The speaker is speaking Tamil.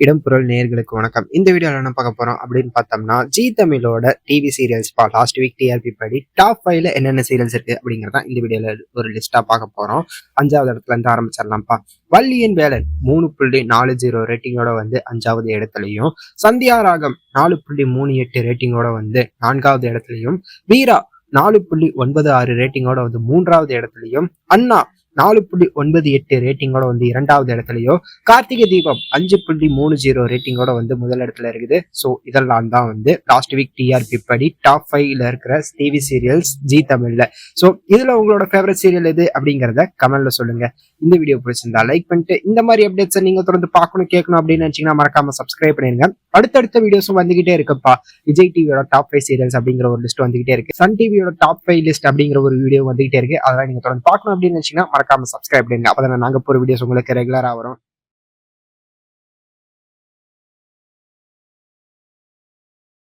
இடம்பொருள் நேர்களுக்கு வணக்கம். இந்த வீடியோவில் என்ன பார்க்க போறோம் அப்படின்னு பார்த்தோம்னா ஜி தமிழோட டிவி சீரியல்ஸ் பா லாஸ்ட் வீக் டிஆர்பி படி டாப் ஃபைவ்ல என்னென்ன சீரியல்ஸ் இருக்கு அப்படிங்கறத இந்த வீடியோவில் ஒரு லிஸ்டா பார்க்க போறோம். அஞ்சாவது இடத்துல இருந்து ஆரம்பிச்சிடலாம்ப்பா. வள்ளியின் வேலன் மூணு புள்ளி நாலு ஜீரோ ரேட்டிங்கோட வந்து அஞ்சாவது இடத்துலையும் சந்தியா ராகம் நாலு புள்ளி மூணு எட்டு ரேட்டிங்கோட வந்து நான்காவது இடத்துலையும் வீரா நாலு புள்ளி ஒன்பது ஆறு ரேட்டிங்கோட வந்து மூன்றாவது இடத்துலையும் அண்ணா நாலு புள்ளி ஒன்பது எட்டு ரேட்டிங்கோட வந்து இரண்டாவது இடத்துலயோ கார்த்திகை தீபம் அஞ்சு புள்ளி மூணு ஜீரோ ரேட்டிங்கோட வந்து முதல் இடத்துல இருக்குது. ஸோ இதெல்லாம் தான் வந்து லாஸ்ட் வீக் டிஆர்பி படி டாப் ஃபைவ்ல இருக்கிற டிவி சீரியல்ஸ் ஜி தமிழ்ல. ஸோ இதுல உங்களோட ஃபேவரட் சீரியல் எது அப்படிங்கிறத கமெண்ட்ல சொல்லுங்க. இந்த வீடியோ பிடிச்சிருந்தா லைக் பண்ணிட்டு இந்த மாதிரி அப்டேட்ஸை நீங்க தொடர்ந்து பார்க்கணும் கேட்கணும் அப்படின்னு நினைச்சீங்கன்னா மறக்காம சப்ஸ்கிரைப் பண்ணிருங்க. அடுத்தடுத்த வீடியோஸும் வந்துகிட்டே இருக்குப்பா. விஜய் டிவியோட டாப் ஃபைவ் சீரியல்ஸ் அப்படிங்கிற ஒரு லிஸ்ட் வந்துகிட்டே இருக்கு. சன் டிவியோட டாப் ஃபைவ் லிஸ்ட் அப்படிங்கிற ஒரு வீடியோ வந்துகிட்டே இருக்கு. அதெல்லாம் நீங்க தொடர்ந்து பார்க்கணும் அப்படின்னு நினைச்சீங்கன்னா மறக்காம சப்ஸ்கிரைப் பண்ணுங்க அப்பதான் நாங்க போற வீடியோஸ் உங்களுக்கு ரெகுலரா வரும்.